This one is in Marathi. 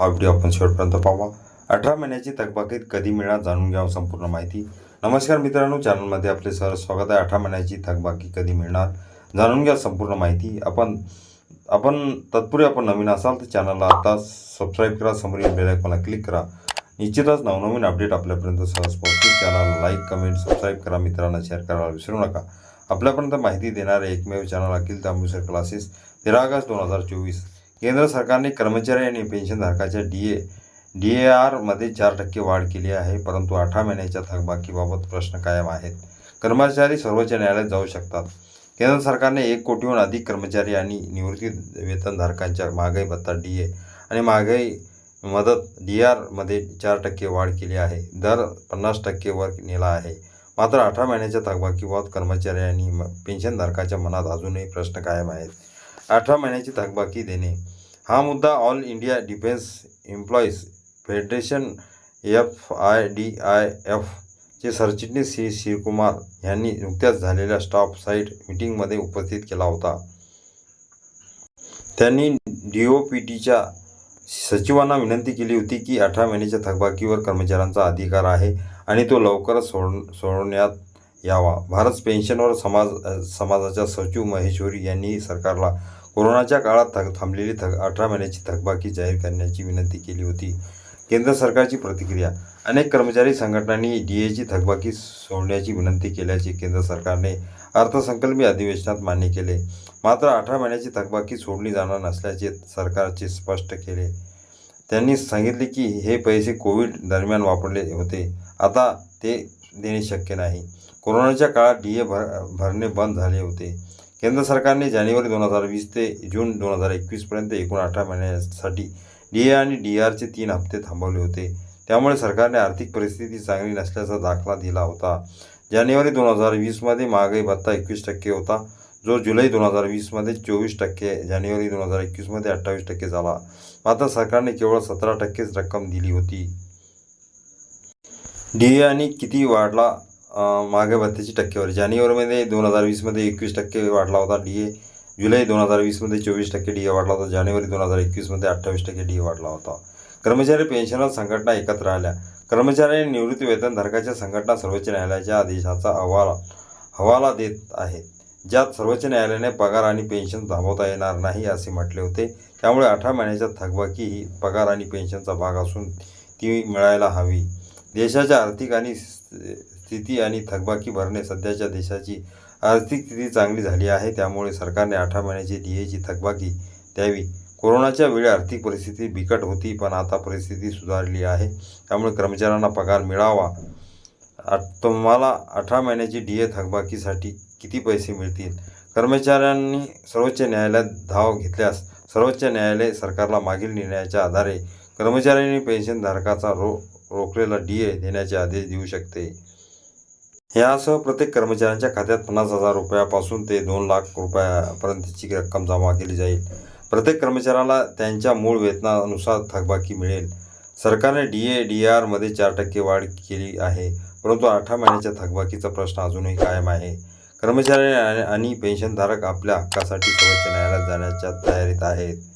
हा व्हिडिओ आपण शेवटपर्यंत पाहावा अठरा महिन्याची थकबाकी कधी मिळणार जाणून घ्यावं संपूर्ण माहिती. नमस्कार मित्रांनो चॅनलमध्ये आपले सर स्वागत आहे. अठरा महिन्याची थकबाकी कधी मिळणार जाणून घ्या संपूर्ण माहिती. आपण आपण तत्पूर्वी आपण नवीन असाल तर चॅनलला आता सबस्क्राईब करा समोरील बेलायकॉनला क्लिक करा. निश्चितच नवनवीन अपडेट आपल्यापर्यंत सहज पोहोचतील. चॅनल लाईक कमेंट सबस्क्राईब करा. मित्रांना शेअर करायला विसरू नका. आपल्यापर्यंत माहिती देणारे एकमेव चॅनल अखिल तांबुसर क्लासेस तेरा ऑगस्ट दोन हजार चोवीस. केंद्र सरकारने कर्मचारी आणि पेन्शनधारकाच्या डी ए डी ए आरमध्ये चार टक्के वाढ केली आहे परंतु अठरा महिन्याच्या थकबाकीबाबत प्रश्न कायम आहेत. कर्मचारी सर्वोच्च न्यायालयात जाऊ शकतात. केंद्र सरकारने एक कोटीहून अधिक कर्मचारी आणि निवृत्ती वेतनधारकांच्या महागाई भत्ता डी ए आणि महागाई मदत डी आरमध्ये चार टक्के वाढ केली आहे. दर पन्नास टक्केवर नेला आहे. मात्र अठरा महिन्याच्या थकबाकीबाबत कर्मचारी आणि म- पेन्शनधारकाच्या मनात अजूनही प्रश्न कायम आहेत. अठरा महिन्याची थकबाकी देणे. हा मुद्दा All India Defence Employees Federation F I D I एफचे सरचिटणीस श्री शिवकुमार यांनी नुकत्याच झालेल्या स्टाफ साईट मिटिंगमध्ये उपस्थित केला होता. त्यांनी डी ओ पी टीच्या सचिवांना विनंती केली होती की अठरा महिन्याच्या थकबाकीवर कर्मचाऱ्यांचा अधिकार आहे आणि तो लवकरच सोड सोडण्यात यावा. भारत पेन्शनवर समाज समाजाच्या सचिव महेश्वरी यांनी सरकारला कोरोनाच्या काळात थक थांबलेली थक अठरा महिन्याची थकबाकी जाहीर करण्याची विनंती केली होती. केंद्र सरकारची प्रतिक्रिया अनेक कर्मचारी संघटनांनी डी एची थकबाकी सोडण्याची विनंती केल्याचे केंद्र सरकारने अर्थसंकल्पीय अधिवेशनात मान्य केले. मात्र अठरा महिन्याची थकबाकी सोडली जाणार नसल्याचे सरकारचे स्पष्ट केले. त्यांनी सांगितले की हे पैसे कोविड दरम्यान वापरले होते. आता ते देणे शक्य नाही. कोरोनाच्या काळात डी ए भर भरणे बंद झाले होते. केंद्र सरकारने जानेवारी दोन हजार वीस ते जून दोन हजार एकवीसपर्यंत एकूण अठरा महिन्यासाठी डी ए आणि डी आरचे तीन हप्ते थांबवले होते. त्यामुळे सरकारने आर्थिक परिस्थिती चांगली नसल्याचा दाखला दिला होता. जानेवारी दोन हजार वीसमध्ये महागाई भत्ता एकवीस टक्के होता. जो जुलै दोन हजार वीसमध्ये चोवीस टक्के जानेवारी दोन हजार एकवीसमध्ये अठ्ठावीस टक्के झाला. मात्र सरकारने केवळ सतरा टक्केच रक्कम दिली होती. डी ए आणि किती वाढला? मागे महागाई भत्त्याची टक्केवारी जानेवारीमध्ये दोन हजार वीसमध्ये एकवीस टक्के वाढला होता डी ए जुलै दोन हजार वीसमध्ये चोवीस टक्के डी ए वाढला होता. जानेवारी दोन हजार एकवीसमध्ये अठ्ठावीस टक्के डी ए वाढला होता. कर्मचारी पेन्शनर संघटना एकत्र आल्या. कर्मचारी आणि निवृत्ती वेतनधारकाच्या संघटना सर्वोच्च न्यायालयाच्या आदेशाचा हवाला हवाला देत आहेत. ज्यात सर्वोच्च न्यायालयाने पगार आणि पेन्शन थांबवता येणार नाही असे म्हटले होते. त्यामुळे अठरा महिन्याच्या थकबाकी ही पगार आणि पेन्शनचा भाग असून ती मिळायला हवी. देशाच्या आर्थिक आणि स्थिती आणि थकबाकी भरणे सध्याच्या देशाची आर्थिक स्थिती चांगली झाली आहे. त्यामुळे सरकारने अठरा महिन्याची डी एची थकबाकी द्यावी. कोरोनाच्या वेळी आर्थिक परिस्थिती बिकट होती पण आता परिस्थिती सुधारली आहे. त्यामुळे कर्मचाऱ्यांना पगार मिळावा. तुम्हाला अठरा महिन्याची डी ए थकबाकीसाठी किती पैसे मिळतील? कर्मचाऱ्यांनी सर्वोच्च न्यायालयात धाव घेतल्यास सर्वोच्च न्यायालय सरकारला मागील निर्णयाच्या आधारे कर्मचाऱ्यांनी पेन्शनधारकाचा रो रोखलेला डी ए देण्याचे आदेश देऊ शकते. यासह प्रत्येक कर्मचाऱ्यांच्या खात्यात पन्नास हजार रुपयापासून ते दोन लाख रुपयापर्यंतची रक्कम जमा केली जाईल. प्रत्येक कर्मचाऱ्याला त्यांच्या मूळ वेतनानुसार थकबाकी मिळेल. सरकारने डी ए डी आरमध्ये चार टक्के वाढ केली आहे परंतु अठरा महिन्याच्या थकबाकीचा प्रश्न अजूनही कायम आहे. कर्मचारी आणि- आणि पेन्शनधारक आपल्या हक्कासाठी सर्वोच्च न्यायालयात जाण्याच्या तयारीत आहेत.